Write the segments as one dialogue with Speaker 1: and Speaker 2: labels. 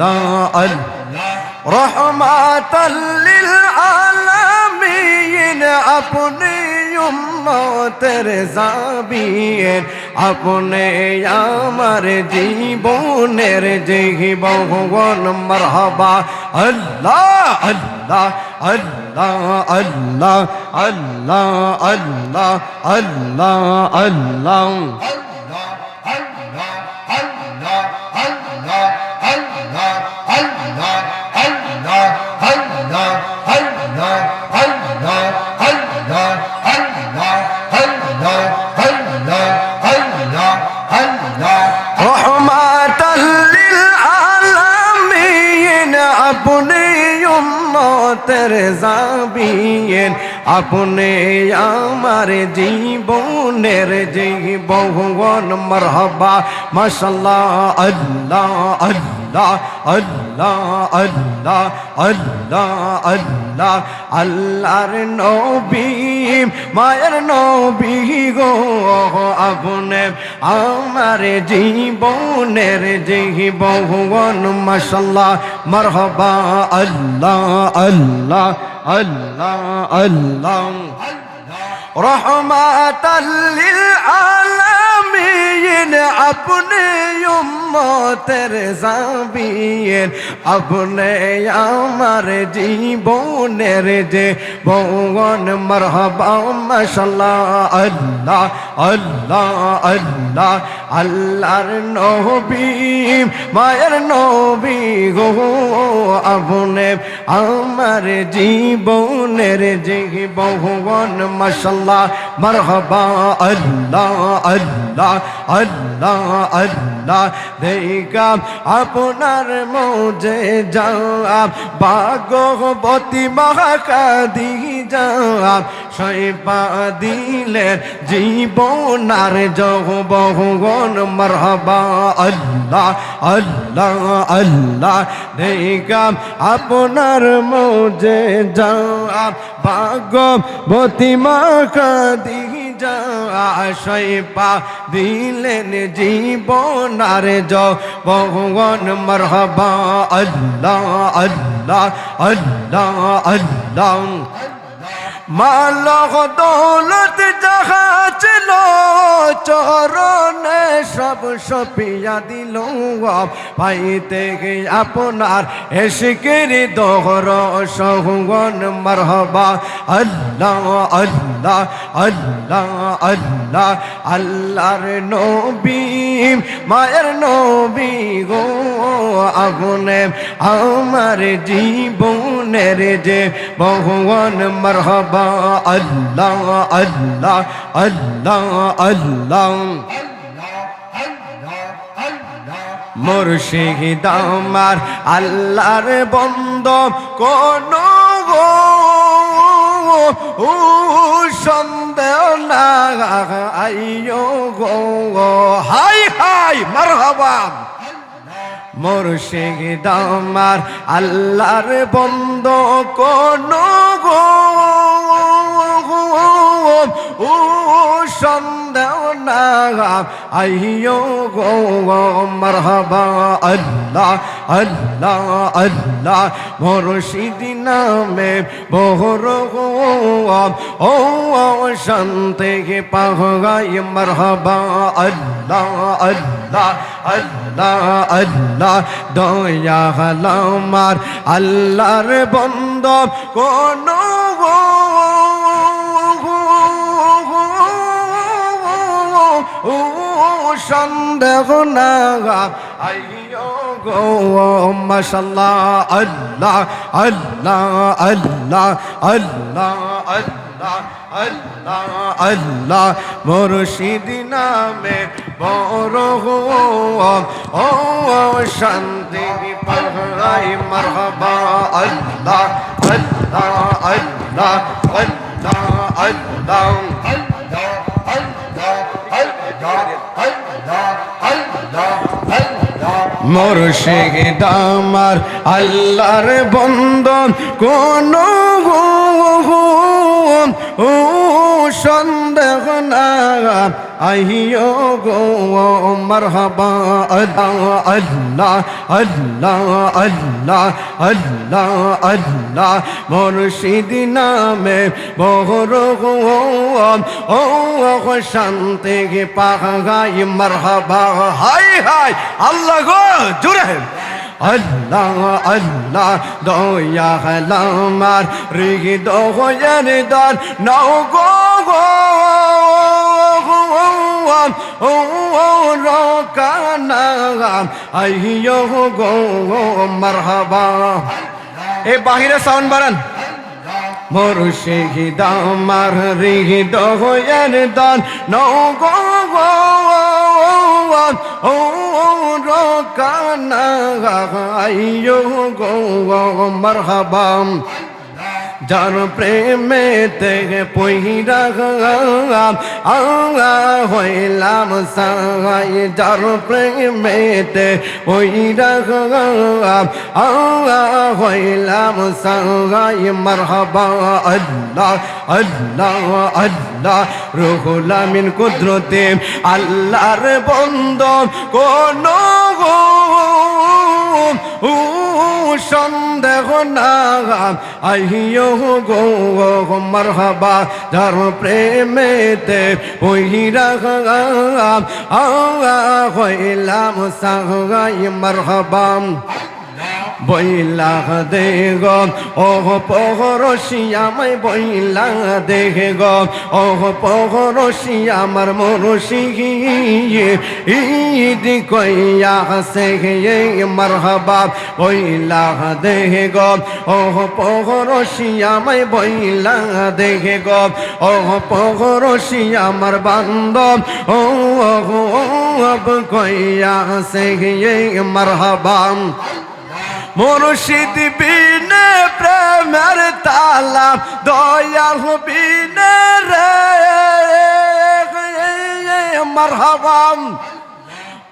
Speaker 1: আল্লাহ রহমাতাল্লিল আলামিন আপনি উম্মতের জাবিয়ের আপনি আমার জীবনের জীবন মারহাবা। আল্লাহ আল্লাহ আল্লাহ আল্লাহ আল্লাহ আল্লাহ আল্লাহ আল্লাহ। উম্মতের জাবিয়েন আপনি আমার জীবনের জীবন মরহবা মশাল্লাহ আল্লাহ আল্লাহ। আল্লাহ আল্লাহ আল্লাহ আল্লাহ আল্লাহর নবী, মায়ের নবী গো, আপনি আমার জীবনের জীবন মাশাল্লাহ, মারহাবা, আল্লাহ আল্লাহ আল্লাহ আল্লাহ। রহমাতাল্লিল আলামিন, আপনি উম্মতের জাবিয়ের আপনি আমার জীবনের যে বগন মরহবা মশলা আল্লাহ। আল্লাহ আল্লাহ, আল্লাহর নবী, মায়ের নবী গো, আপনি আমার জীবনের যে বগন মাশাল্লাহ মারহাবা, আল্লাহ আল্লাহ আল্লাহ আল্লাহ, দেখা আপনার মোজে যাও ভাগবতী মহাকাদি যাও সৈপা দিলের জীবনার জগবগন মারহাবা। আল্লাহ আল্লাহ আল্লাহ দেখা আপনার মোজে যাও ভাগবতী মহাকাদি আশয় পা দিলেন জীবনার ভগবান মরহবা। আল্লাহ আল্লাহ আল্লাহ আল্লাহ। মালক দৌলত যাহা ছিল, চরণে সব সপিয়া দিল পাইতে আপনার এসকের দহর সহগন মরহবা। আল্লাহ আল্লাহ আল্লাহ আল্লাহ, আল্লাহর নবী, মায়ের নবী গো। আগুনে আমার জীবনের যে ভগবান মরহবা আল্লাহ আল্লাহ আল্লাহ আল্লাহ। মুর্শিদ আমার আল্লাহর বন্ধ কোন ও সন্দেহ না আইয়ো গো। হাই হাই, মারহাবা। মুর্শিদ আমার আল্লাহর বন্ধ কোন ও সন্দেহ না আইয়ো গো মারহাবা আল্লাহ আল্লাহ আল্লাহ মুর্শিদ নামে বহর গো ও শান্তি পাগাই মারহাবা আল্লাহ আল্লাহ আল্লাহ আল্লাহ দয়া আমার আল্লাহর বন্ধ কোন ও সন্দেহ না আইয়ো গো মাশাল্লাহ আল্লাহ আল্লাহ আল্লাহ আল্লাহ আল্লাহ আল্লাহ আল্লাহ মুর্শিদ নামে বড় ও শান্তি পাই মারহাবা আল্লাহ আল্লাহ আল্লাহ আল্লাহ আল্লাহ মুর্শিদ আমার আল্লাহর বন্ধন কোন ও সন্দেহ না আইয়ো গো মারহাবা নামে বহর গো ও শান্তি পাগাই মারহাবা। হাই হাই আল্লাহ গো জুড়ে আল্লাহ আল্লাহ দয়া আমার রিগি দয়ার দান নাও গো গো ও রকানা আইয়ো গো মারহাবা এ বাহিরে সাউন্ড বাড়ান মুর্শিদ আমার হৃদ হয়ের দান নৌ গো ও রকানা আইয়ো গো মারহাবাম যার প্রেমেতে পইরা আঙ্গা হইলাম সাই যার প্রেমেতে পইরা আঙ্গা হইলাম সাই মারহাবা আল্লাহ আল্লাহ আল্লাহ রুহুল কুদরতে আল্লাহর বন্ধ কোন গো সন্দেহ না আহিও গো মারহাবা যার প্রেমেতে ওইরা হইলাম সাহাই মারহাবাম। বইলা দে গো ওহ পহরসিয়ামাই বইলা দে গো ওহ পহরসিয়ামার মরসি ঈদ কইয়া সে মারহাবা বইলা দে গো ওহ পহরসিয়ামাই বইলা দে গো ওহ পহরসিয়ামার বান্ধব ও কইয়া সে মারহাবাম মুর্শিদ বিনে প্রেমের তালা, দয়াল বিনে রে। মারহাবাম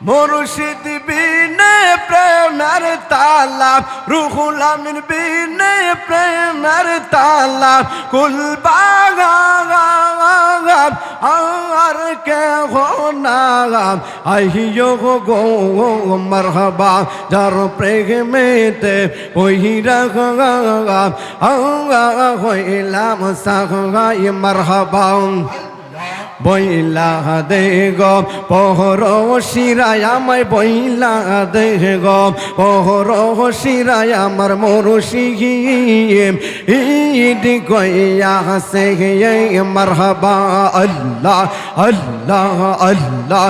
Speaker 1: মুর্শিদ বিনে প্রেমের তালা, রুহুল আমিন বিনে প্রেমের তালা কুল বাগাম আর কে হো আহিও গো মারহাবা যার প্রেমেতে আঙ্গা হইলাম সাগাই মারহাবাম বইলা দে গো, পহর শিরায় আমায় বইলা দে গো, পহর শিরায় আমার মরুষি ঈদ কইয়া সে মারহাবা আল্লাহ। আল্লাহ আল্লাহ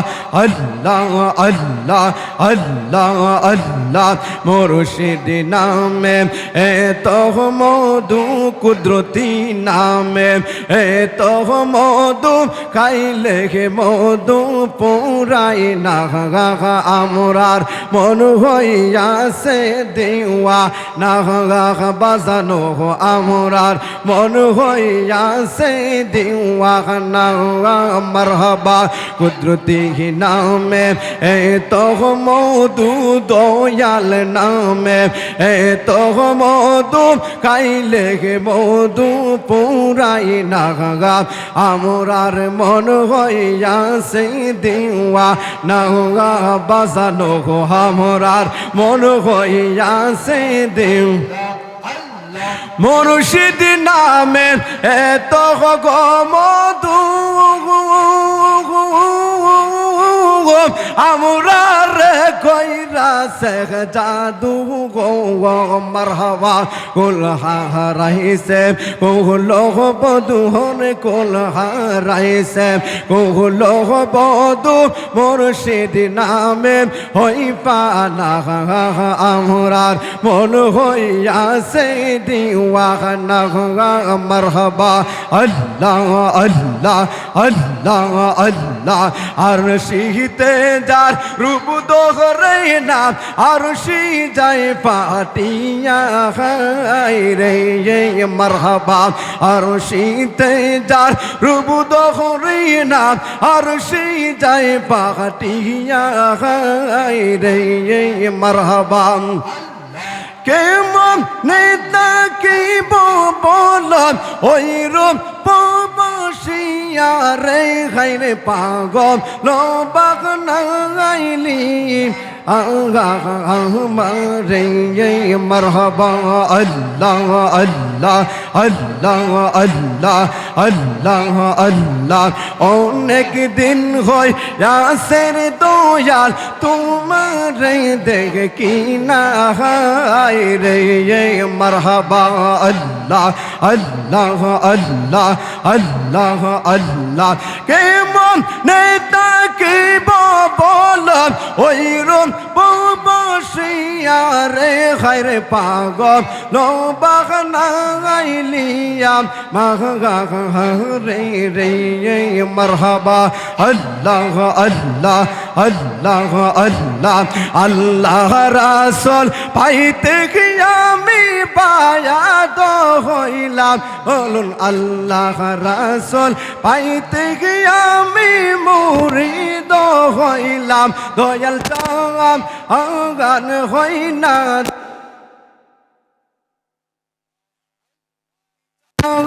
Speaker 1: আল্লাহ আল্লাহ আল্লাহ আল্লাহ মুর্শিদ নামে, এ তো মধু কুদরতি নামে, এ তো মধু খাইলে হে মধু পুরাই না। আমরার মন হইয়াছে দেওয়া না। বাজানো আমরার মন হইয়াছে দেওয়া মারহাবা কুদরতি নামে, এ তো মধু দয়াল নামে, এ তো মধু খাইলে মধু পুরাই না আমরার মন হইয়াছে দেওয়া না বাজানো আমরার মন হইয়াছে দেও মুর্শিদ নামে এত মধু আমরা রে কইরা শেখ জাদু, গো মারহাবা কুল বধু মুর্শিদ নামে হই পানা মন দিওয়ানা মারহাবা, আল্লাহ আল্লাহ আল্লাহ আর শীতে যার রূপ দোহরে নাম আর সি যায় পাটিয়া হাই রে মারহাবা। আর শীতে যার রূপ দোহরে নাম আর সি যায় পাটিয়া হাই রে মারহাবা। কেমন নেতা কি বলন ওই রূপ রে হাইরে পাগল লো বাগ না গাইলি নাইলি আমারে মরহবা আল্লাহ আল্লাহ আল্লাহ আল্লাহ আল্লাহ আল্লাহ অনেক দিন হয় রাসের দয়াল তোমার দেখ কি না হায় রে মরহবা আল্লাহ আল্লাহ আল্লাহ আল্লাহ আল্লাহ কেমন নেতা কি বল ওই রম বসিয়া রে খাই রে পাগল লো বাগানাইলিয়াম মাগা রে রে মরহবা আল্লাহ আল্লাহ আল্লাহ আল্লাহ আল্লাহ রাসল পাইতে আমি পায়া তো হইলাম বলুন আল্লাহ রাসল পাইতে আমি মুরিদ হইলাম দয়াল চাম আগান হই না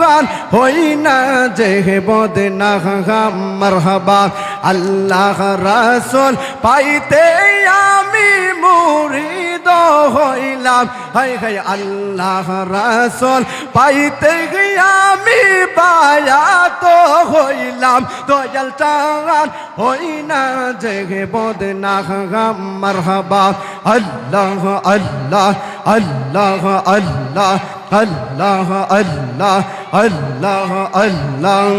Speaker 1: গান হই না যে বদনা মারহাবা। আল্লাহ রাসুল পাইতে আমি মুরিদ হইলাম। হাই হাই আল্লাহ রাসুল পাইতে আমি বায়াত হইলাম। দয়াল টান হই না যে বদনা মারহাবা। আল্লাহ আল্লাহ আল্লাহ আল্লাহ। আল্লাহ আল্লাহ আল্লাহ আল্লাহ।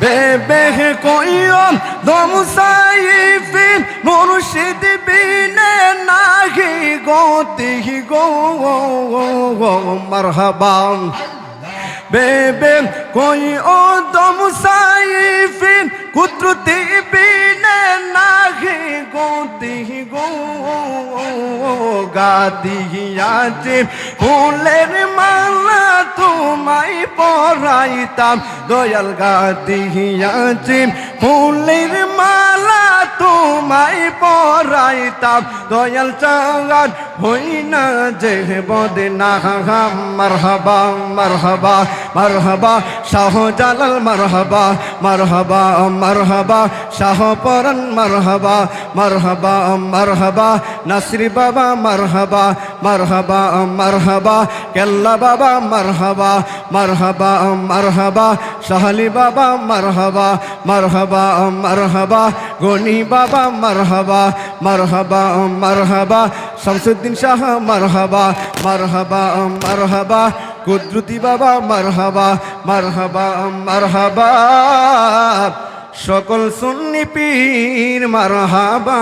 Speaker 1: বেবে কইম দম সাইফিন মুর্শিদ বিনে নাহি গতি গো মারহাবাম বেবে কই ও দম সাইফিন, কুদরতি বিনে নাহি গতি গো গাদিয়াছে ফুলের মালা তোমায় পরাইতাম, দয়াল গাদিয়াছে ফুলের মালা তোমায় পরাইতাম দয়াল চাঙান হই না যে বদনা মারহাবা মারহাবা মারহাবা শাহ জালাল মারহাবা মারহাবা মারহাবা শাহ পরন মারহাবা মারহাবা মারহাবা নাসরি বাবা মারহাবা মারহাবা মারহাবা কেল্লা বাবা মারহাবা মারহাবা মারহাবা শাহলি বাবা মারহাবা মারহাবা মারহাবা গনি বাবা, মারহাবা মারহাবা মারহাবা, শামসুদ্দিন শাহ, মারহাবা মারহাবা মারহাবা, কুদরতি বাবা, মারহাবা মারহাবা মারহাবা, সকল সুন্নি পীর মারহাবা।